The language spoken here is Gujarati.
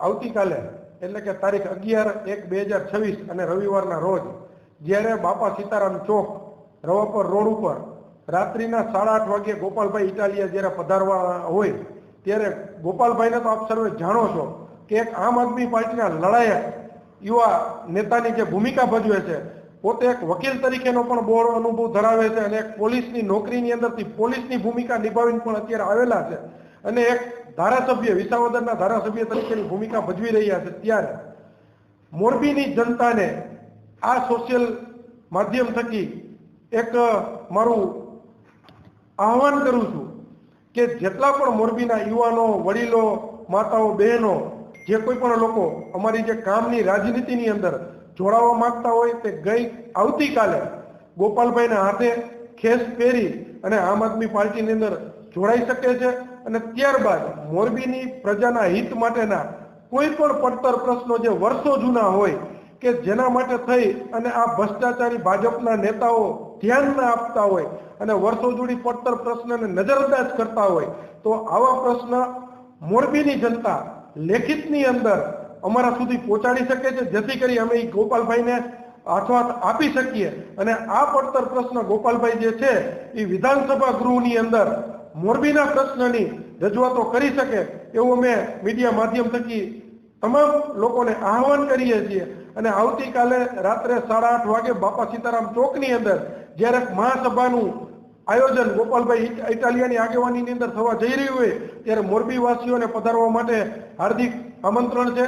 આવતીકાલે, એટલે કે તારીખ અગિયાર એક બે હજાર છવ્વીસ અને રવિવારના રોજ, જ્યારે બાપા સીતારામ ચોક, રવાપર રોડ ઉપર, રાત્રિના સાડા આઠ વાગે ગોપાલભાઈ ઇટાલિયા જ્યારે પધારવા હોય, ત્યારે ગોપાલભાઈને તો આપ સર્વે જાણો છો કે એક આમ આદમી પાર્ટીના લડાયક યુવા નેતાની જે ભૂમિકા ભજવે છે, પોતે એક વકીલ તરીકેનો પણ બોર અનુભવ ધરાવે છે અને એક પોલીસની નોકરીની અંદરથી પોલીસની ભૂમિકા નિભાવીને પણ અત્યારે આવેલા છે. અને એક ધારાસભ્ય, વિસાવદરના ધારાસભ્ય તરીકેની ભૂમિકા ભજવી રહ્યા છે ત્યારે મોરબીની જનતાને આ સોશિયલ માધ્યમ થકી એક મારું આહવાન કરું છું કે જેટલા પણ મોરબીના યુવાનો, વડીલો, માતાઓ, બહેનો, જે કોઈ પણ લોકો અમારી જે કામની રાજનીતિની અંદર જોડાવા માંગતા હોય તે ગઈ આવતીકાલે ગોપાલભાઈના હાથે ખેસ પહેરી અને આમ આદમી પાર્ટીની અંદર જોડાઈ શકે છે. અને ત્યારબાદ મોરબીની પ્રજાના હિત માટેના કોઈ પણ પડતર પ્રશ્નો જે વર્ષો જૂના હોય, કે જેના માટે થઈ અને આ ભ્રષ્ટાચારી ભાજપના નેતાઓ ધ્યાન ના આપતા હોય અને વર્ષો જૂની પડતર પ્રશ્નને નજરઅંદાજ કરતા હોય, તો આવા પ્રશ્ન મોરબીની જનતા લેખિતની અંદર અમારા સુધી પહોંચાડી શકે છે. જેથી કરી અમે એ ગોપાલભાઈને હાથોહાથ આપી શકીએ. અને આ પડતર પ્રશ્ન ગોપાલભાઈ જે છે એ વિધાનસભા ગૃહની અંદર મોરબીના પ્રશ્નની રજૂઆતો કરી શકે એવું અમે મીડિયા માધ્યમ થકી તમામ લોકોને આહવાન કરીએ છીએ. અને આવતીકાલે રાત્રે સાડા આઠ વાગે બાપા સીતારામ ચોકની અંદર જ્યારે મહાસભાનું આયોજન ગોપાલભાઈ ઇટાલિયાની આગેવાનીની અંદર થવા જઈ રહ્યું હોય, ત્યારે મોરબીવાસીઓને પધારવા માટે હાર્દિક આમંત્રણ છે.